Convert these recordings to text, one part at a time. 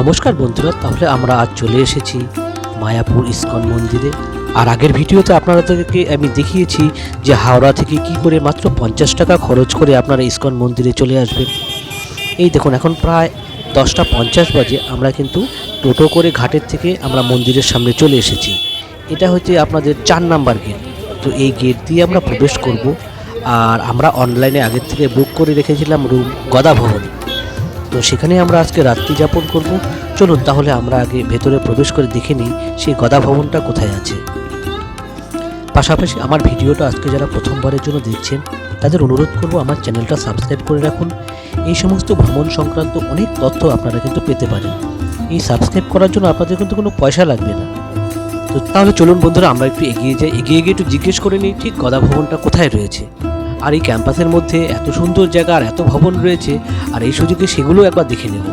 নমস্কার বন্ধুরা, তাহলে আমরা আজ চলে এসেছি মায়াপুর ইস্কন মন্দিরে। আর আগের ভিডিওতে আপনাদেরকে আমি দেখিয়েছি যে হাওড়া থেকে কি করে মাত্র পঞ্চাশ টাকা খরচ করে আপনারা ইস্কন মন্দিরে চলে আসবেন। এই দেখুন, এখন প্রায় দশটা পঞ্চাশ বাজে, আমরা কিন্তু টোটো করে ঘাটের থেকে আমরা মন্দিরের সামনে চলে এসেছি। এটা হচ্ছে আপনাদের চার নাম্বার গেট। তো এই গেট দিয়ে আমরা প্রবেশ করব। আর আমরা অনলাইনে আগের থেকে বুক করে রেখেছিলাম রুম গদা ভবনে তো সেখানে আমরা আজকে রাত্রি যাপন করব। চলুন তাহলে আমরা আগে ভেতরে প্রবেশ করে দেখে নিই সেই গদা ভবনটা কোথায় আছে। পাশাপাশি আমার ভিডিওটা আজকে যারা প্রথমবারের জন্য দেখছেন, তাদের অনুরোধ করব আমার চ্যানেলটা সাবস্ক্রাইব করে রাখুন। এই সমস্ত ভ্রমণ সংক্রান্ত অনেক তথ্য আপনারা কিন্তু পেতে পারেন। এই সাবস্ক্রাইব করার জন্য আপনাদের কিন্তু কোনো পয়সা লাগবে না। তো তাহলে চলুন বন্ধুরা, আমরা একটু এগিয়ে যাই। এগিয়ে গিয়ে একটু জিজ্ঞেস করে নিই, ঠিক গদা ভবনটা কোথায় রয়েছে? আর এই ক্যাম্পাসের মধ্যে এত সুন্দর জায়গা আর এত ভবন রয়েছে, আর এই সুযোগে সেগুলো একবার দেখে নেব।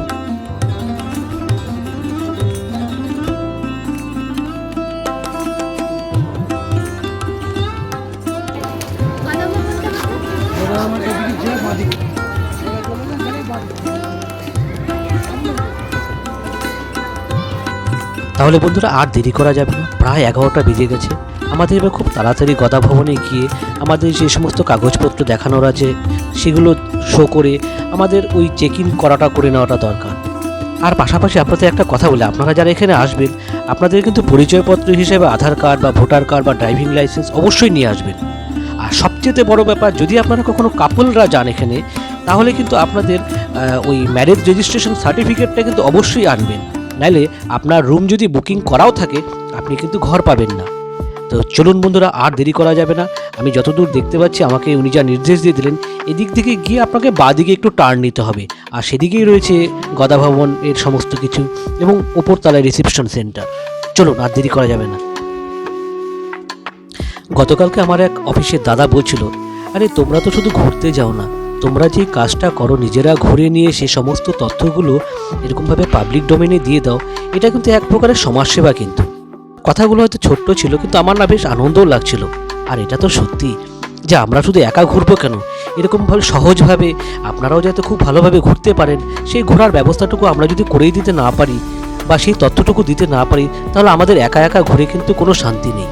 তাহলে বন্ধুরা আর দেরি করা যাবে না, প্রায় এগারোটা বেজে গেছে। আমাদের এবার খুব তাড়াতাড়ি গদা ভবনে গিয়ে আমাদের যে সমস্ত কাগজপত্র দেখানোর আছে, সেগুলো শো করে আমাদের ওই চেক ইন করাটা করে নেওয়াটা দরকার। আর পাশাপাশি আপনাদের একটা কথা বলে, আপনারা যারা এখানে আসবেন, আপনাদের কিন্তু পরিচয়পত্র হিসেবে আধার কার্ড বা ভোটার কার্ড বা ড্রাইভিং লাইসেন্স অবশ্যই নিয়ে আসবেন। আর সবচেয়ে বড় ব্যাপার, যদি আপনারা কখনো কাপলরা যান এখানে, তাহলে কিন্তু আপনাদের ওই ম্যারেজ রেজিস্ট্রেশন সার্টিফিকেটটা কিন্তু অবশ্যই আনবেন। নাইলে আপনার রুম যদি বুকিং করাও থাকে, আপনি কিন্তু ঘর পাবেন না। তো চলুন বন্ধুরা, আর দেরি করা যাবে না। আমি যতদূর দেখতে পাচ্ছি, আমাকে উনি যা নির্দেশ দিয়ে দিলেন, এদিক থেকে গিয়ে আপনাকে বাদিকে একটু টার্ন নিতে হবে। আর সেদিকেই রয়েছে গদা ভবন এর সমস্ত কিছু এবং ওপরতলায় রিসেপশন সেন্টার চলুন, আর দেরি করা যাবে না। গতকালকে আমার এক অফিসের দাদা বলছিল, আরে, তোমরা তো শুধু ঘুরতে যাও না। তোমরা যে কাজটা করো, নিজেরা ঘুরে নিয়ে সে সমস্ত তথ্যগুলো এরকমভাবে পাবলিক ডোমেনে দিয়ে দাও, এটা কিন্তু এক প্রকারের সমাজসেবা কিন্তু। কথাগুলো হয়তো ছোট্ট ছিল, কিন্তু আমার না বেশ আনন্দও লাগছিল। আর এটা তো সত্যি যে আমরা শুধু একা ঘুরবো কেন? এরকমভাবে সহজভাবে আপনারাও যাতে খুব ভালোভাবে ঘুরতে পারেন, সেই ঘোরার ব্যবস্থাটুকু আমরা যদি করেই দিতে না পারি বা সেই তথ্যটুকু দিতে না পারি, তাহলে আমাদের একা একা ঘুরে কিন্তু কোনো শান্তি নেই।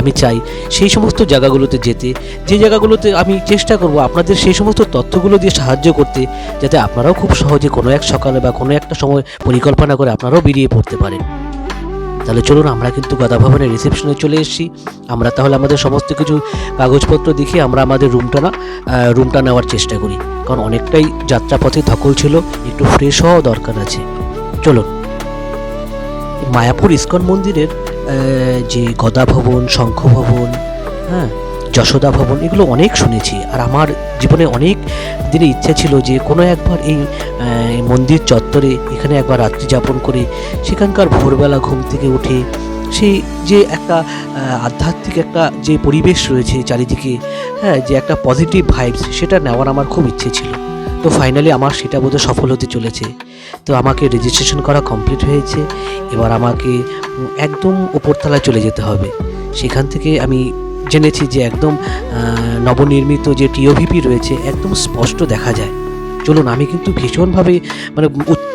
আমি চাই সেই সমস্ত জায়গাগুলোতে যেতে, যে জায়গাগুলোতে আমি চেষ্টা করব আপনাদের সেই সমস্ত তথ্যগুলো দিয়ে সাহায্য করতে, যাতে আপনারাও খুব সহজে কোনো এক সকালে বা কোনো একটা সময় পরিকল্পনা করে আপনারাও বেরিয়ে পড়তে পারেন। তাহলে চলুন আমরা কিন্তু গদা ভবনের রিসেপশনে চলে এসেছি। আমরা তাহলে আমাদের সমস্ত কিছু কাগজপত্র দেখে আমরা আমাদের রুমটা না রুমটা নেওয়ার চেষ্টা করি। কারণ অনেকটাই যাত্রাপথে ধকল ছিল, একটু ফ্রেশ হওয়া দরকার আছে। চলুন। মায়াপুর ইস্কন মন্দিরের যে গদা ভবন, শঙ্খ ভবন হ্যাঁ যশোদা ভবন, এগুলো অনেক শুনেছি। আর আমার জীবনে অনেক দিনে ইচ্ছা ছিল যে কোনো একবার এই মন্দির চত্বরে এখানে একবার রাত্রি যাপন করে সেখানকার ভোরবেলা ঘুম থেকে উঠে সেই যে একটা আধ্যাত্মিক একটা যে পরিবেশ রয়েছে চারিদিকে হ্যাঁ যে একটা পজিটিভ ভাইবস সেটা নেওয়ার আমার খুব ইচ্ছে ছিল। তো ফাইনালি আমার সেটা বোধহয় সফল হতে চলেছে। তো আমাকে রেজিস্ট্রেশন করা কমপ্লিট হয়েছে। এবার আমাকে একদম উপরতলায় চলে যেতে হবে। সেখান থেকে আমি জেনেছি যে একদম নবনির্মিত যে টিওভিপি রয়েছে একদম স্পষ্ট দেখা যায়। চলুন, আমি কিন্তু ভীষণভাবে মানে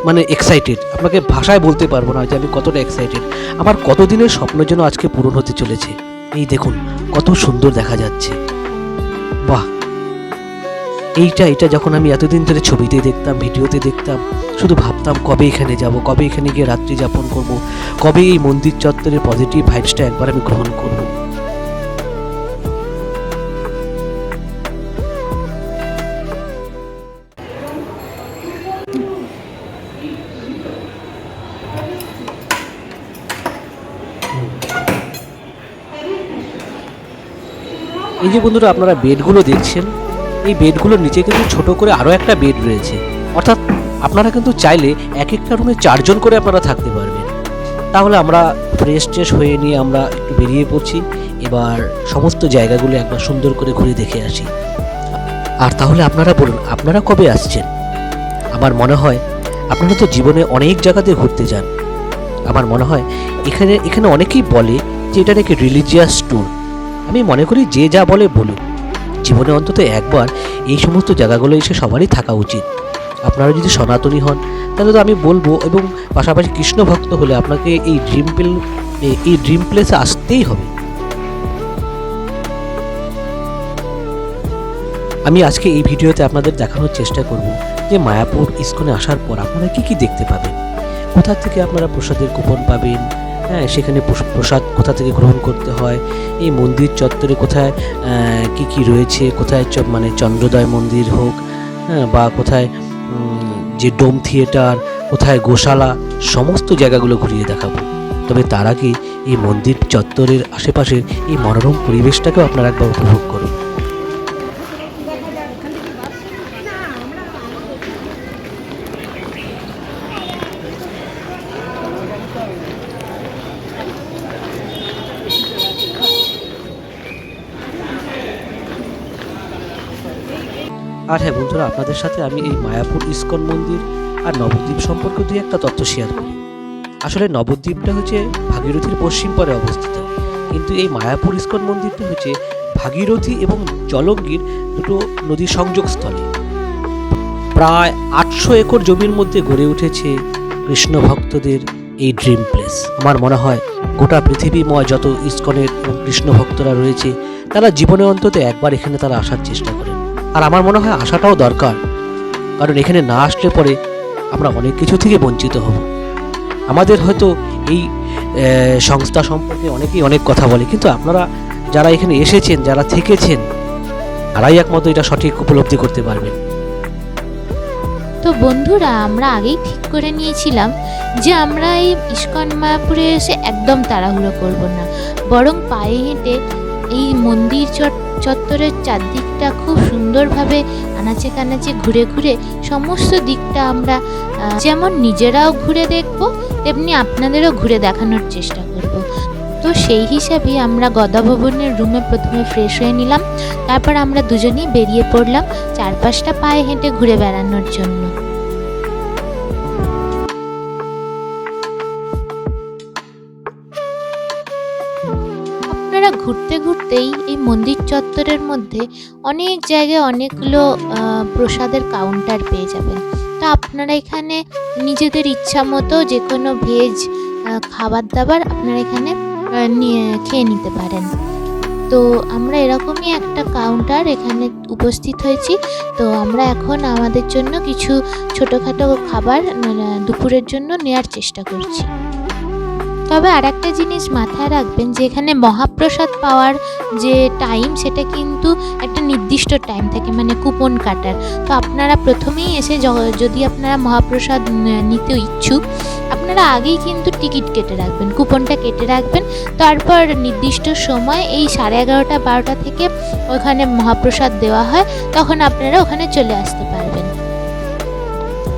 মানে এক্সাইটেড আপনাকে ভাষায় বলতে পারব না যে আমি কতটা এক্সাইটেড আমার কতদিনের স্বপ্ন যেন আজকে পূরণ হতে চলেছে। এই দেখুন, কত সুন্দর দেখা যাচ্ছে। বাহ! এইটা এটা যখন আমি এতদিন ধরে ছবিতে দেখতাম, ভিডিওতে দেখতাম, শুধু ভাবতাম কবে এখানে যাব, কবে এখানে গিয়ে রাত্রি যাপন করব, কবে এই মন্দির চত্বরের পজিটিভ ভাইবসটা একবার আমি গ্রহণ করব। এই যে বন্ধুরা আপনারা বেডগুলো দেখছেন, এই বেডগুলোর নিচে কিন্তু ছোট করে আরও একটা বেড রয়েছে। অর্থাৎ আপনারা কিন্তু চাইলে এক একটা রুমে চারজন করে আপনারা থাকতে পারবেন। তাহলে আমরা ফ্রেশ ট্রেশ হয়ে নিয়ে আমরা একটু বেরিয়ে পড়ছি। এবার সমস্ত জায়গাগুলো একবার সুন্দর করে ঘুরে দেখে আসি। আর তাহলে আপনারা বলুন, আপনারা কবে আসছেন? আমার মনে হয় আপনারা তো জীবনে অনেক জায়গাতে ঘুরতে যান। আমার মনে হয় এখানে এখানে অনেকেই বলে যে এটা নাকি রিলিজিয়াস ট্যুর আমি মনে করি যে যা বলে বলুক। জীবনে অন্তত একবার এই সমস্ত জায়গাগুলো এসে সবারই থাকা উচিত। আপনারা যদি সনাতনী হন, তাহলে তো আমি বলব এবং পাশাপাশি কৃষ্ণ ভক্ত হলে আপনাকে এই ড্রিম প্লে এই ড্রিম প্লেসে আসতেই হবে। আমি আজকে এই ভিডিওতে আপনাদের দেখানোর চেষ্টা করব যে মায়াপুর ইস্কনে আসার পর আপনারা কি কি দেখতে পাবেন। কোথা থেকে আপনারা প্রসাদের কুপন পাবেন? হ্যাঁ সেখানে প্রস- প্রসাদ কোথা থেকে গ্রহণ করতে হয়, এই মন্দির চত্বরে কোথায় কি কি রয়েছে, কোথায় মানে চন্দ্রোদয় মন্দির হোক হ্যাঁ বা কোথায় যে ডোম থিয়েটার, কোথায় গোশালা, সমস্ত জায়গাগুলো ঘুরিয়ে দেখাবো। তবে তার আগে এই মন্দির চত্বরের আশেপাশের এই মনোরম পরিবেশটাকেও আপনারা একবার উপভোগ করুন আর হ্যাঁ বন্ধুরা, আপনাদের সাথে আমি এই মায়াপুর ইস্কন মন্দির আর নবদ্বীপ সম্পর্কে দুই একটা তথ্য শেয়ার করি। আসলে নবদ্বীপটা হচ্ছে ভাগীরথীর পশ্চিম পারে অবস্থিত। কিন্তু এই মায়াপুর ইস্কন মন্দিরটা হচ্ছে ভাগীরথী এবং জলঙ্গির দুটো নদীর সংযোগস্থলে প্রায় আটশো একর জমির মধ্যে গড়ে উঠেছে কৃষ্ণ ভক্তদের এই ড্রিম প্লেস আমার মনে হয় গোটা পৃথিবীময় যত ইস্কনের কৃষ্ণ ভক্তরা রয়েছে, তারা জীবনে অন্তত একবার এখানে তারা আসার চেষ্টা করেন আর আমার মনে হয় আসাটাও দরকার। কারণ এখানে না আসলে পরে আমরা অনেক কিছু থেকে বঞ্চিত হব। আমাদের হয়তো এই সংস্থা সম্পর্কে অনেকেই অনেক কথা বলে, কিন্তু আপনারা যারা এখানে এসেছেন, যারা থেকেছেন, তারাই একমাত্র এটা সঠিক উপলব্ধি করতে পারবেন। তো বন্ধুরা, আমরা আগেই ঠিক করে নিয়েছিলাম যে আমরা এই ইস্কন মায়াপুরে এসে একদম তাড়াহুড়ো করব না। বরং পায়ে হেঁটে এই মন্দির চট চত্বরের চারদিকটা খুব সুন্দরভাবে আনাচে কানাচে ঘুরে ঘুরে সমস্ত দিকটা আমরা যেমন নিজেরাও ঘুরে দেখব, তেমনি আপনাদেরও ঘুরে দেখানোর চেষ্টা করব। তো সেই হিসাবেই আমরা গদা ভবনের রুমে প্রথমে ফ্রেশ হয়ে নিলাম। তারপর আমরা দুজনেই বেরিয়ে পড়লাম চারপাশটা পায়ে হেঁটে ঘুরে বেড়ানোর জন্য। ঘুরতে ঘুরতেই এই মন্দির চত্বরের মধ্যে অনেক জায়গায় অনেকগুলো প্রসাদের কাউন্টার পেয়ে যাবেন। তো আপনারা এখানে নিজেদের ইচ্ছা মতো যে কোনো ভেজ খাবার দাবার আপনারা এখানে নিয়ে, খেয়ে নিতে পারেন। তো আমরা এরকমই একটা কাউন্টার এখানে উপস্থিত হয়েছি। তো আমরা এখন আমাদের জন্য কিছু ছোটোখাটো খাবার মানে দুপুরের জন্য নেয়ার চেষ্টা করছি। তবে আর একটা জিনিস মাথায় রাখবেন যে এখানে মহাপ্রসাদ পাওয়ার যে টাইম সেটা কিন্তু একটা নির্দিষ্ট টাইম থাকে মানে কুপন কাটার। তো আপনারা প্রথমেই এসে যদি আপনারা মহাপ্রসাদ নিতে ইচ্ছুক, আপনারা আগেই কিন্তু টিকিট কেটে রাখবেন, কুপনটা কেটে রাখবেন। তারপর নির্দিষ্ট সময়, এই সাড়ে এগারোটা, বারোটা থেকে ওখানে মহাপ্রসাদ দেওয়া হয়, তখন আপনারা ওখানে চলে আসতে পারবেন।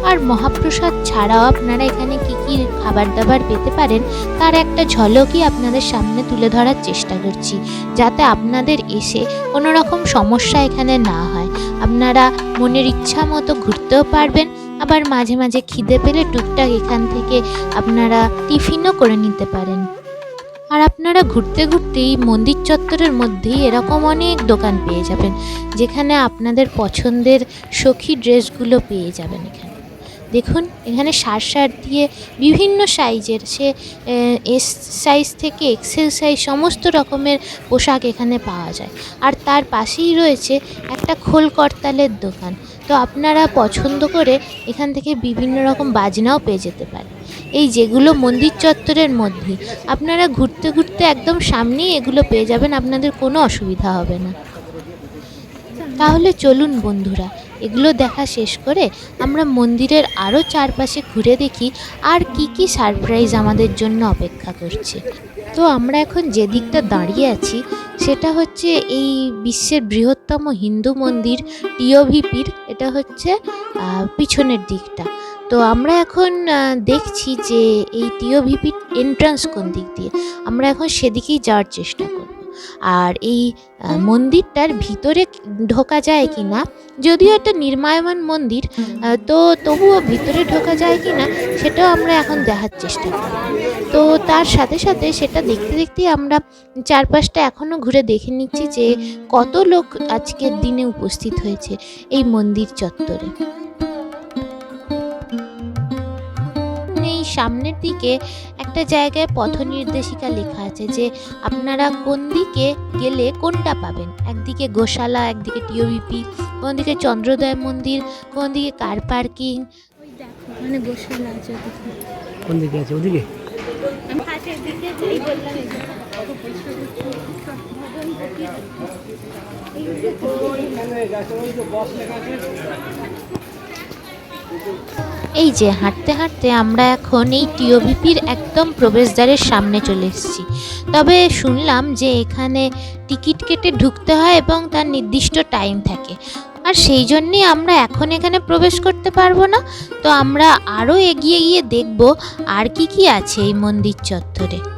আর মহাপ্রসাদ ছাড়াও আপনারা এখানে কি কি খাবার দাবার পেতে পারেন, তার একটা ঝলকই আপনাদের সামনে তুলে ধরার চেষ্টা করছি, যাতে আপনাদের এসে কোনো রকম সমস্যা এখানে না হয়। আপনারা মনের ইচ্ছা মতো ঘুরতেও পারবেন, আবার মাঝে মাঝে খিদে পেলে টুকটাক এখান থেকে আপনারা টিফিনও করে নিতে পারেন। আর আপনারা ঘুরতে ঘুরতে এই মন্দির চত্বরের মধ্যেই এরকম অনেক দোকান পেয়ে যাবেন, যেখানে আপনাদের পছন্দের সখী ড্রেসগুলো পেয়ে যাবেন এখানে। দেখুন, এখানে সার সার দিয়ে বিভিন্ন সাইজের, সে এস সাইজ থেকে এক্সেল সাইজ সমস্ত রকমের পোশাক এখানে পাওয়া যায়। আর তার পাশেই রয়েছে একটা খোল করতালের দোকান। তো আপনারা পছন্দ করে এখান থেকে বিভিন্ন রকম বাজনাও পেয়ে যেতে পারেন। এই যেগুলো মন্দির চত্বরের মধ্যেই আপনারা ঘুরতে ঘুরতে একদম সামনেই এগুলো পেয়ে যাবেন, আপনাদের কোনো অসুবিধা হবে না। তাহলে চলুন বন্ধুরা এগুলো দেখা শেষ করে আমরা মন্দিরের আরও চারপাশে ঘুরে দেখি আর কি কি সারপ্রাইজ আমাদের জন্য অপেক্ষা করছে। তো আমরা এখন যে দিকটা দাঁড়িয়ে আছি সেটা হচ্ছে এই বিশ্বের বৃহত্তম হিন্দু মন্দির টিওভিপির এটা হচ্ছে পিছনের দিকটা। তো আমরা এখন দেখছি যে এই টিওভিপির এন্ট্রান্স কোন দিক দিয়ে। আমরা এখন সেদিকেই যাওয়ার চেষ্টা আর এই মন্দিরটার ভিতরে ঢোকা যায় কি না যদিও একটা নির্মায়মান মন্দির তো তবুও ভিতরে ঢোকা যায় কি না সেটাও আমরা এখন দেখার চেষ্টা করি তো তার সাথে সাথে সেটা দেখতে দেখতেই আমরা চারপাশটা এখনও ঘুরে দেখে নিচ্ছি যে কত লোক আজকের দিনে উপস্থিত হয়েছে এই মন্দির চত্বরে। এই সামনের দিকে একটা জায়গায় পথ নির্দেশিকা লেখা আছে যে আপনারা কোন দিকে গেলে কোনটা পাবেন? একদিকে গোশালা একদিকে টিওবিপি কোন দিকে চন্দ্রোদয় মন্দির কোন দিকে কার পার্কিং ওই দেখো মানে গোশালা আছে কোন দিকে ওদিকে? এই। এই যে হাঁটতে হাঁটতে আমরা এখন এই টিওবিপির একদম প্রবেশদ্বারের সামনে চলে এসেছি। তবে শুনলাম যে এখানে টিকিট কেটে ঢুকতে হয় এবং তার নির্দিষ্ট টাইম থাকে। আর সেই জন্যেই আমরা এখন এখানে প্রবেশ করতে পারব না। তো আমরা আরও এগিয়ে গিয়ে দেখব আর কি কি আছে এই মন্দির চত্বরে।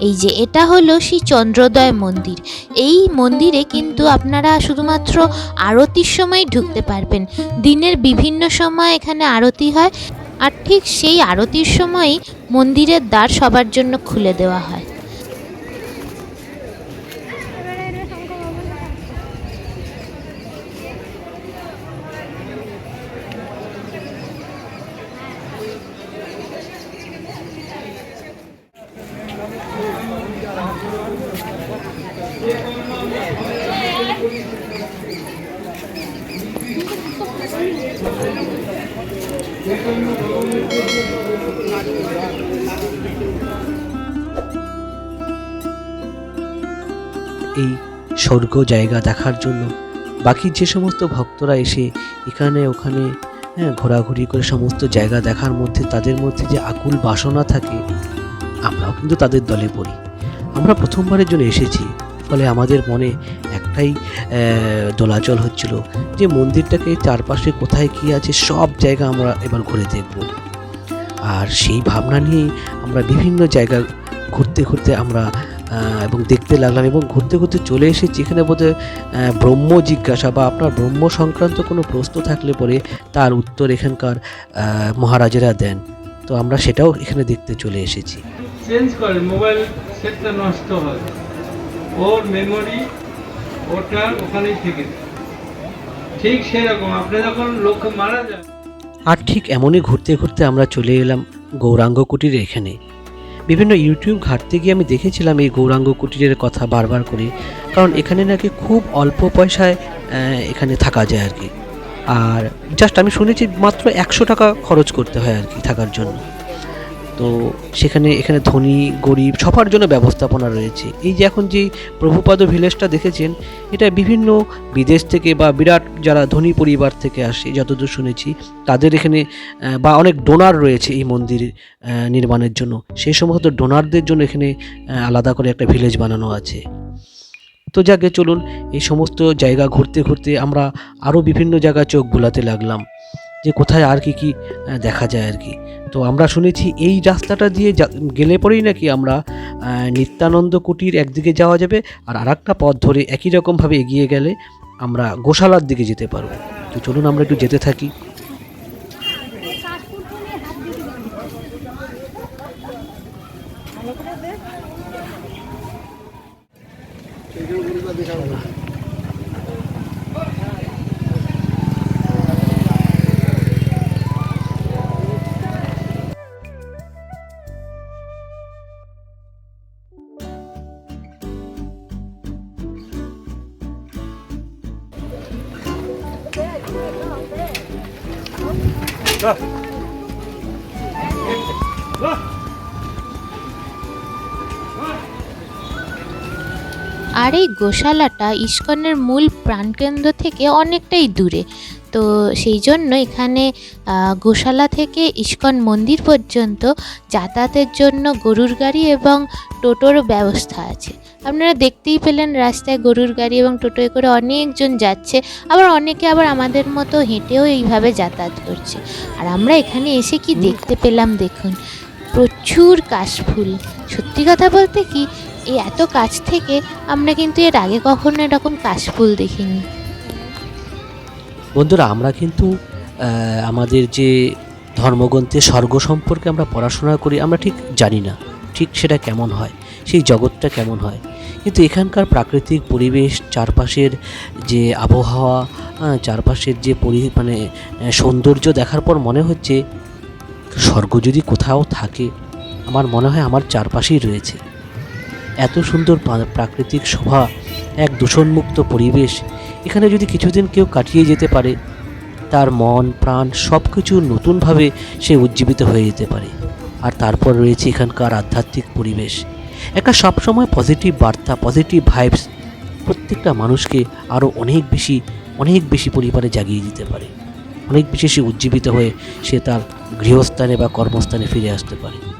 এই যে এটা হলো সেই চন্দ্রোদয় মন্দির। এই মন্দিরে কিন্তু আপনারা শুধুমাত্র আরতির সময় ঢুকতে পারবেন। দিনের বিভিন্ন সময় এখানে আরতি হয়। আর ঠিক সেই আরতির সময়ই মন্দিরের দ্বার সবার জন্য খুলে দেওয়া হয়। জায়গা দেখার জন্য। বাকি যে সমস্ত ভক্তরা এসে এখানে, ওখানে হ্যাঁ ঘোরাঘুরি করে সমস্ত জায়গা দেখার মধ্যে, তাদের মধ্যে যে আকুল বাসনা থাকে, আমরাও কিন্তু তাদের দলে পড়ি। আমরা প্রথমবারের জন্য এসেছি, ফলে আমাদের মনে একটাই দোলাচল হচ্ছিল যে মন্দিরটাকে চারপাশে কোথায় কী আছে, সব জায়গা আমরা এবার ঘুরে দেখব। আর সেই ভাবনা নিয়েই আমরা বিভিন্ন জায়গা ঘুরতে ঘুরতে আমরা এবং দেখতে লাগলাম এবং ঘুরতে ঘুরতে চলে এসেছি। এখানে বোধহয় ব্রহ্ম জিজ্ঞাসা বা আপনার ব্রহ্ম সংক্রান্ত কোনো প্রশ্ন থাকলে পরে তার উত্তর এখানকার মহারাজেরা দেন। তো আমরা সেটাও এখানে দেখতে চলে এসেছি। চেঞ্জ করে মোবাইল সেটটা নষ্ট হয়। ওর মেমোরি ওটা ওখানেই থেকে ঠিক সেরকম আপনি যখন লোক মারা যায় আর ঠিক এমনই ঘুরতে ঘুরতে আমরা চলে এলাম গৌরাঙ্গ কুটির এখানে। বিভিন্ন ইউটিউব ঘাটতে গিয়ে আমি দেখেছিলাম এই গৌরাঙ্গ কুটিরের কথা বারবার করে, কারণ এখানে নাকি খুব অল্প পয়সায় এখানে থাকা যায় আর কি। আর জাস্ট আমি শুনেছি মাত্র একশো টাকা খরচ করতে হয় আর কি থাকার জন্য। তো সেখানে, এখানে ধনী, গরিব সবার জন্য ব্যবস্থাপনা রয়েছে। এই যে এখন যে প্রভুপাদ ভিলেজটা দেখেছেন, এটা বিভিন্ন বিদেশ থেকে বা বিরাট যারা ধনী পরিবার থেকে আসে, যতদূর শুনেছি, তাদের এখানে বা অনেক ডোনার রয়েছে এই মন্দির নির্মাণের জন্য। সেই সমস্ত ডোনারদের জন্য এখানে আলাদা করে একটা ভিলেজ বানানো আছে। তো যাকে চলুন, এই সমস্ত জায়গা ঘুরতে ঘুরতে আমরা আরও বিভিন্ন জায়গায় চোখ বুলাতে লাগলাম। যে কোথায় আর কি কি দেখা যায় আর কি। তো আমরা শুনেছি এই রাস্তাটা দিয়ে গেলে পরেই নাকি আমরা নিত্যানন্দ কুটির একদিকে যাওয়া যাবে আর আর একটা পথ ধরে একই রকমভাবে এগিয়ে গেলে আমরা গোশালার দিকে যেতে পারব। তো চলুন আমরা একটু যেতে থাকি। আর এই গোশালাটা ইস্কনের মূল প্রাণকেন্দ্র থেকে অনেকটাই দূরে। তো সেই জন্য এখানে গোশালা থেকে ইস্কন মন্দির পর্যন্ত যাতায়াতের জন্য গরুর গাড়ি এবং টোটোর ব্যবস্থা আছে। আপনারা দেখতেই পেলেন রাস্তায় গরুর গাড়ি এবং টোটোয় করে অনেকজন যাচ্ছে আবার অনেকে আবার আমাদের মতো হেঁটেও এইভাবে যাতায়াত করছে। আর আমরা এখানে এসে কি দেখতে পেলাম দেখুন প্রচুর কাশফুল। সত্যি কথা বলতে কি এই এত কাছ থেকে আমরা কিন্তু এর আগে কখনো এরকম কাশফুল দেখিনি। বন্ধুরা, আমরা কিন্তু আমাদের যে ধর্মগ্রন্থে স্বর্গ সম্পর্কে আমরা পড়াশোনা করি, আমরা ঠিক জানি না ঠিক সেটা কেমন হয়, সেই জগৎটা কেমন হয়। কিন্তু এখানকার প্রাকৃতিক পরিবেশ, চারপাশের যে আবহাওয়া চারপাশের যে পরি মানে সৌন্দর্য দেখার পর মনে হচ্ছে স্বর্গ যদি কোথাও থাকে, আমার মনে হয় আমার চারপাশেই রয়েছে। এত সুন্দর প্রাকৃতিক শোভা, এক দূষণমুক্ত পরিবেশ এখানে যদি কিছুদিন কেউ কাটিয়ে যেতে পারে, তার মন, প্রাণ সব কিছু নতুনভাবে সে উজ্জীবিত হয়ে যেতে পারে। আর তারপর রয়েছে এখানকার আধ্যাত্মিক পরিবেশ। একটা সবসময় পজিটিভ বার্তা পজিটিভ ভাইবস প্রত্যেকটা মানুষকে আরও অনেক বেশি অনেক বেশি পরিমাণে জাগিয়ে দিতে পারে। অনেক বেশি সে উজ্জীবিত হয়ে সে তার গৃহস্থানে বা কর্মস্থানে ফিরে আসতে পারে।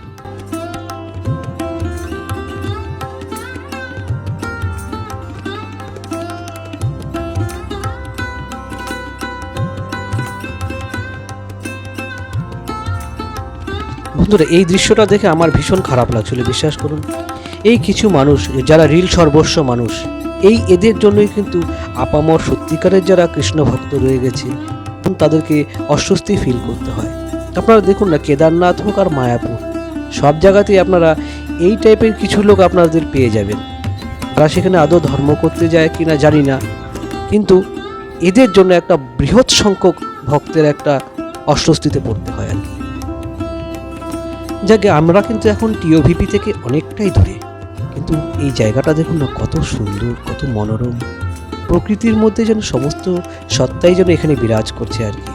বন্ধুরা এই দৃশ্যটা দেখে আমার ভীষণ খারাপ লাগছিল, বিশ্বাস করুন। এই কিছু মানুষ, যারা রিল সর্বস্ব মানুষ, এই এদের জন্যই কিন্তু আপামর সত্যিকারের যারা কৃষ্ণ ভক্ত রয়ে গেছে তাদেরকে অস্বস্তি ফিল করতে হয়। আপনারা দেখুন না, কেদারনাথ হোক আর মায়াপুর, সব জায়গাতেই আপনারা এই টাইপের কিছু লোক আপনাদের পেয়ে যাবেন। তারা সেখানে আদৌ ধর্ম করতে যায় কি না জানি না, কিন্তু এদের জন্য একটা বৃহৎ সংখ্যক ভক্তের একটা অস্বস্তিতে পড়তে হয় আর কি। যাকে আমরা কিন্তু এখন টিওভিপি থেকে অনেকটাই দূরে। কিন্তু এই জায়গাটা দেখুন না, কত সুন্দর, কত মনোরম। প্রকৃতির মধ্যে যেন সমস্ত সত্তাই যেন এখানে বিরাজ করছে আর কি।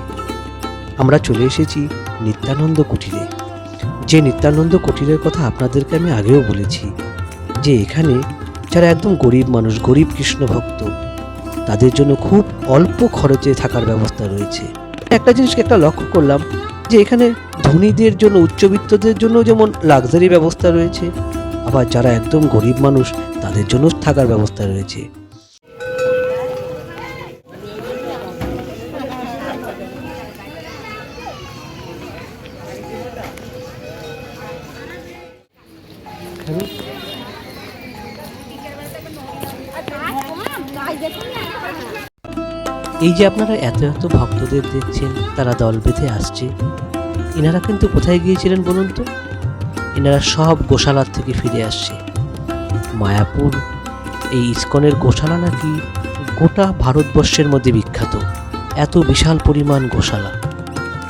আমরা চলে এসেছি নিত্যানন্দ কুটিরে। যে নিত্যানন্দ কুটিরের কথা আপনাদেরকে আমি আগেও বলেছি, যে এখানে যারা একদম গরিব মানুষ, গরিব কৃষ্ণ ভক্ত, তাদের জন্য খুব অল্প খরচে থাকার ব্যবস্থা রয়েছে। একটা জিনিসকে একটা লক্ষ্য করলাম যে এখানে ধনীদের জন্য, উচ্চবিত্তদের জন্য যেমন লাক্সারি ব্যবস্থা রয়েছে, আবার যারা একদম গরিব মানুষ, তাদের জন্য থাকার ব্যবস্থা রয়েছে। এই যে আপনারা এত এত ভক্তদের দেখছেন, তারা দল বেঁধে আসছে এনারা কিন্তু কোথায় গিয়েছিলেন বলুন তো? এনারা সব গোশালার থেকে ফিরে আসছে। মায়াপুর, এই ইস্কনের গোশালা নাকি গোটা ভারতবর্ষের মধ্যে বিখ্যাত। এত বিশাল পরিমাণ গোশালা।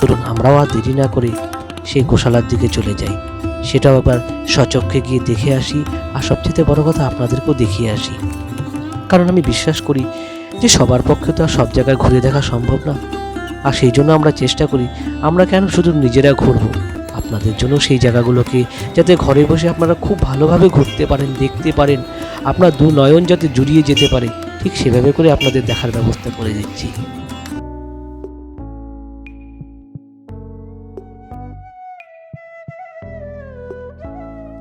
ধরুন, আমরাও আর দেরি না করে সেই গোশালার দিকে চলে যাই। সেটাও আবার সচক্ষে গিয়ে দেখে আসি, আর সবচেয়ে বড় কথা আপনাদেরকেও দেখিয়ে আসি। কারণ আমি বিশ্বাস করি যে সবার পক্ষে তো আর সব জায়গায় ঘুরে দেখা সম্ভব না। আর সেই জন্য আমরা চেষ্টা করি, আমরা কেন শুধু নিজেরা ঘুরবো? আপনাদের জন্য সেই জায়গাগুলোকে যাতে ঘরে বসে আপনারা খুব ভালোভাবে ঘুরতে পারেন, দেখতে পারেন। আপনার দু নয়ন যাতে জুড়িয়ে যেতে পারে, ঠিক সেভাবে করে আপনাদের দেখার ব্যবস্থা করে দিচ্ছি।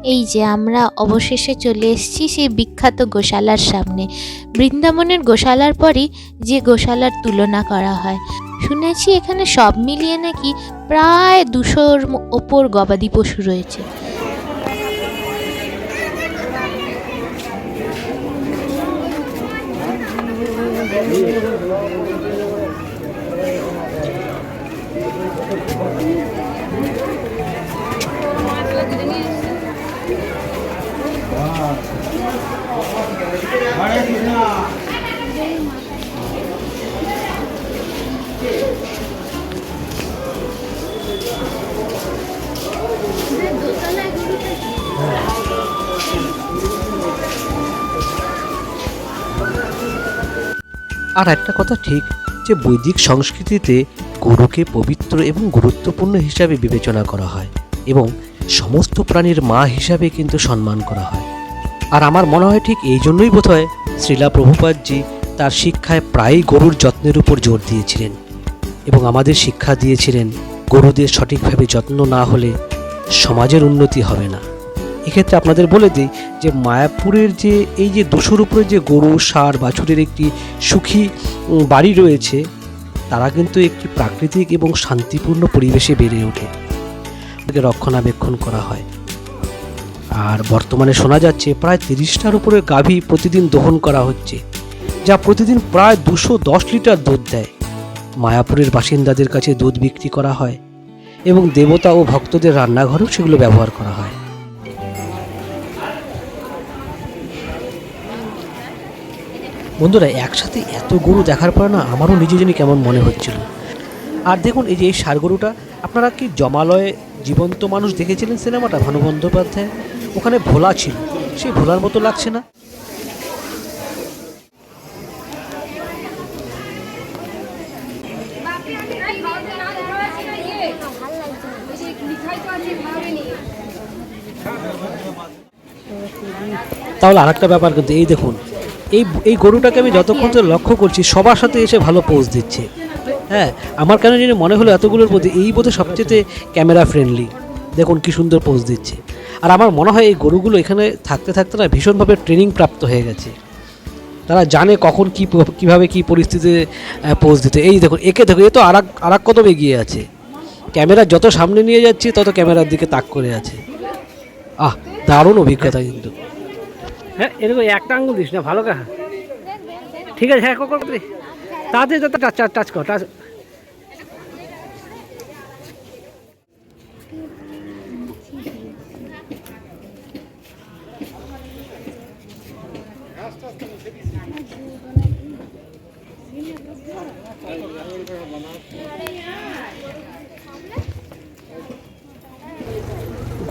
এই যে আমরা অবশেষে চলে এসেছি সেই বিখ্যাত গোশালার সামনে। বৃন্দাবনের গোশালার পরই যে গোশালার তুলনা করা হয়। শুনেছি এখানে সব মিলিয়ে নাকি প্রায় দুশোর ওপর গবাদি পশু রয়েছে। আর একটা কথা ঠিক, যে বৈদিক সংস্কৃতিতে গরুকে পবিত্র এবং গুরুত্বপূর্ণ হিসাবে বিবেচনা করা হয় এবং সমস্ত প্রাণীর মা হিসাবে কিন্তু সম্মান করা হয়। আর আমার মনে হয় ঠিক এই জন্যই বোধহয় শ্রীলা প্রভুপাদজি তার শিক্ষায় প্রায়ই গরুর যত্নের উপর জোর দিয়েছিলেন এবং আমাদের শিক্ষা দিয়েছিলেন গরুদের সঠিকভাবে যত্ন না হলে সমাজের উন্নতি হবে না। এক্ষেত্রে আপনাদের বলে দিই যে মায়াপুরের যে এই যে দুশোর উপরে যে গরু সার বাছুরের একটি সুখী বাড়ি রয়েছে, তারা কিন্তু একটি প্রাকৃতিক এবং শান্তিপূর্ণ পরিবেশে বেড়ে ওঠে। রক্ষণাবেক্ষণ করা হয়। আর বর্তমানে শোনা যাচ্ছে প্রায় তিরিশটার উপরে গাভী প্রতিদিন দহন করা হচ্ছে, যা প্রতিদিন প্রায় দুশো দশ লিটার দুধ দেয়। মায়াপুরের বাসিন্দাদের কাছে দুধ বিক্রি করা হয় এবং দেবতা ও ভক্তদের রান্নাঘরেও সেগুলো ব্যবহার করা হয়। বন্ধুরা, একসাথে এত গরু দেখার পর না আমারও নিজে জানি কেমন মনে হচ্ছিল। আর দেখুন, এই যে এই সার গরুটা, আপনারা কি জমালয়ে জীবন্ত মানুষ দেখেছিলেন সিনেমাটা ভানু বন্দ্যোপাধ্যায় ওখানে ভোলা ছিল। সেই ভোলার মতো লাগছে না। তাহলে আরেকটা ব্যাপার কিন্তু, এই দেখুন, এই এই গরুটাকে আমি যতক্ষণ লক্ষ্য করছি, সবার সাথে এসে ভালো পোজ দিচ্ছে। হ্যাঁ আমার কেন জানি মনে হলো এতগুলোর মধ্যে এই বোধহয় সবচেয়ে ক্যামেরা ফ্রেন্ডলি দেখুন কি সুন্দর পোজ দিচ্ছে আর আমার মনে হয় এই গরুগুলো এখানে থাকতে থাকতে না ভীষণভাবে ট্রেনিং প্রাপ্ত হয়ে গেছে তারা জানে কখন কী কীভাবে কী পরিস্থিতিতে পোজ দিতে এই দেখুন একে দেখো এ তো আর এক কদম এগিয়ে আছে ক্যামেরা যত সামনে নিয়ে যাচ্ছি তত ক্যামেরার দিকে তাক করে আছে আহ দারুণ অভিজ্ঞতা কিন্তু হ্যাঁ এরকম একটা আঙুল দিস না ভালো কাহা ঠিক আছে হ্যাঁ তাড়াতাড়ি টাচ টাচ কর টাচ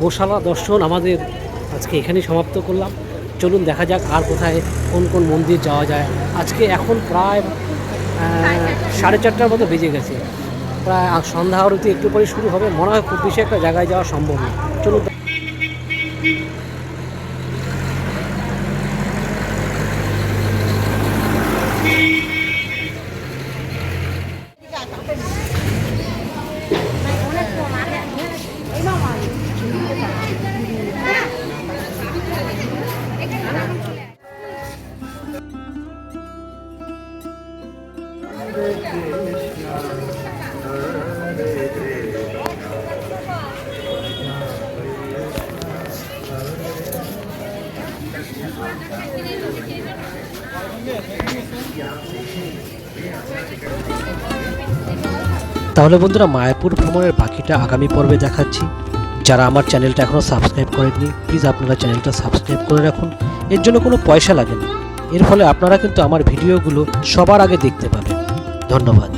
গোশালা দর্শন আমাদের আজকে এখানেই সমাপ্ত করলাম। চলুন দেখা যাক আর কোথায় কোন কোন মন্দির যাওয়া যায়। আজকে এখন প্রায় সাড়ে চারটার মতো বেজে গেছে। প্রায় সন্ধ্যা আরতি একটু পরে শুরু হবে। মনে হয় খুব বেশি একটা জায়গায় যাওয়া সম্ভব না। তাহলে বন্ধুরা মায়াপুর ভ্রমণের বাকিটা আগামী পর্বে দেখাচ্ছি। যারা আমার চ্যানেলটা এখনও সাবস্ক্রাইব করেননি প্লিজ আপনারা চ্যানেলটা সাবস্ক্রাইব করে রাখুন। এর জন্য কোনো পয়সা লাগে না। এর ফলে আপনারা কিন্তু আমার ভিডিওগুলো সবার আগে দেখতে পাবেন। ধন্যবাদ।